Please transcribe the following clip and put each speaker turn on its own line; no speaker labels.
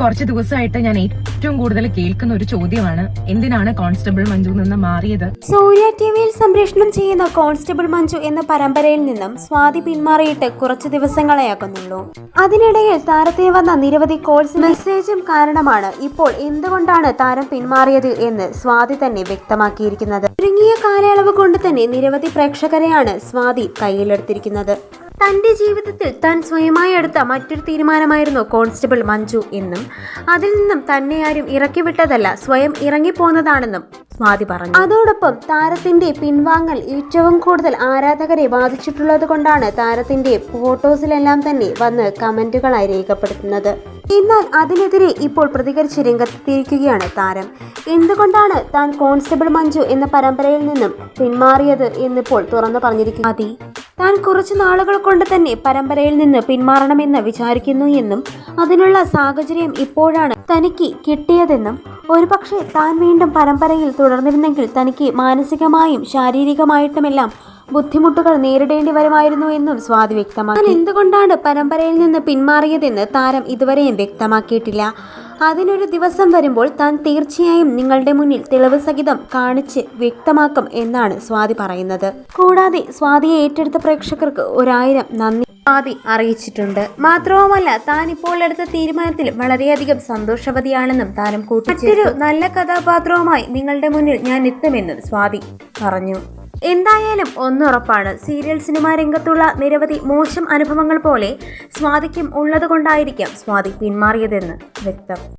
കുറച്ച് ദിവസമായിട്ട് ഞാൻ ഏറ്റവും കൂടുതൽ കേൾക്കുന്ന ഒരു ചോദ്യമാണ് എന്തിനാണ് കോൺസ്റ്റബിൾ മഞ്ജു നിന്ന് മാറിയത്?
സൂര്യ ടിവിയിൽ സംപ്രേഷണം ചെയ്യുന്ന കോൺസ്റ്റബിൾ മഞ്ജു എന്ന പരമ്പരയിൽ നിന്നും സ്വാതി പിന്മാറിയിട്ട് കുറച്ച് ദിവസങ്ങളെ ആകുന്നുള്ളൂ അതിനിടയിൽ താരത്തെ വന്ന നിരവധി കോൾസ് മെസ്സേജും കാരണമാണ് ഇപ്പോൾ എന്തുകൊണ്ടാണ് താരം പിന്മാറിയത് എന്ന് സ്വാതി തന്നെ വ്യക്തമാക്കിയിരിക്കുന്നത്. ചുരുങ്ങിയ കാലയളവ് കൊണ്ട് തന്നെ നിരവധി പ്രേക്ഷകരെയാണ് സ്വാതി കയ്യിലെടുത്തിരിക്കുന്നത്. തന്റെ ജീവിതത്തിൽ താൻ സ്വയമായി എടുത്ത മറ്റൊരു തീരുമാനമായിരുന്നു കോൺസ്റ്റബിൾ മഞ്ജു എന്നും അതിൽ നിന്നും തന്നെ ആരും ഇറക്കിവിട്ടതല്ല സ്വയം ഇറങ്ങിപ്പോന്നതാണെന്നും സ്വാതി പറഞ്ഞു. അതോടൊപ്പം താരത്തിന്റെ പിൻവാങ്ങൽ ഏറ്റവും കൂടുതൽ ആരാധകരെ ബാധിച്ചിട്ടുള്ളത് കൊണ്ടാണ് താരത്തിന്റെ ഫോട്ടോസിലെല്ലാം തന്നെ വന്ന് കമന്റുകളായി രേഖപ്പെടുത്തുന്നത്. എന്നാൽ അതിനെതിരെ ഇപ്പോൾ പ്രതികരിച്ച് രംഗത്തെത്തിയിരിക്കുകയാണ് താരം. എന്തുകൊണ്ടാണ് താൻ കോൺസ്റ്റബിൾ മഞ്ജു എന്ന പരമ്പരയിൽ നിന്നും പിന്മാറിയത് എന്നിപ്പോൾ തുറന്നു പറഞ്ഞിരിക്കുന്നു? താൻ കുറച്ചു നാളുകൾ കൊണ്ട് തന്നെ പരമ്പരയിൽ നിന്ന് പിന്മാറണമെന്ന് വിചാരിക്കുന്നു എന്നും അതിനുള്ള സാഹചര്യം ഇപ്പോഴാണ് തനിക്ക് കിട്ടിയതെന്നും ഒരുപക്ഷെ താൻ വീണ്ടും പരമ്പരയിൽ തുടർന്നിരുന്നെങ്കിൽ തനിക്ക് മാനസികമായും ശാരീരികമായിട്ടുമെല്ലാം ബുദ്ധിമുട്ടുകൾ നേരിടേണ്ടി വരുമായിരുന്നു എന്നും സ്വാതി വ്യക്തമാക്കി. എന്തുകൊണ്ടാണ് പരമ്പരയിൽ നിന്ന് പിന്മാറിയതെന്ന് താരം ഇതുവരെയും വ്യക്തമാക്കിയിട്ടില്ല. അതിനൊരു ദിവസം വരുമ്പോൾ താൻ തീർച്ചയായും നിങ്ങളുടെ മുന്നിൽ തെളിവ് സഹിതം കാണിച്ച് വ്യക്തമാക്കും എന്നാണ് സ്വാതി പറയുന്നത്. കൂടാതെ സ്വാതിയെ ഏറ്റെടുത്ത പ്രേക്ഷകർക്ക് ഒരായിരം നന്ദി സ്വാതി അറിയിച്ചിട്ടുണ്ട്. മാത്രവുമല്ല താൻ ഇപ്പോൾ എടുത്ത തീരുമാനത്തിൽ വളരെയധികം സന്തോഷവതിയാണെന്നും താരം കൂട്ടിച്ചേർത്തു. നല്ല കഥാപാത്രവുമായി നിങ്ങളുടെ മുന്നിൽ ഞാൻ എത്തുമെന്നും സ്വാതി പറഞ്ഞു. എന്തായാലും ഒന്നുറപ്പാണ്. സീരിയൽ സിനിമാ രംഗത്തുള്ള നിരവധി മോശം അനുഭവങ്ങൾ പോലെ സ്വാതിക്കും ഉള്ളതുകൊണ്ടായിരിക്കാം സ്വാതി പിന്മാറിയതെന്ന് വ്യക്തം.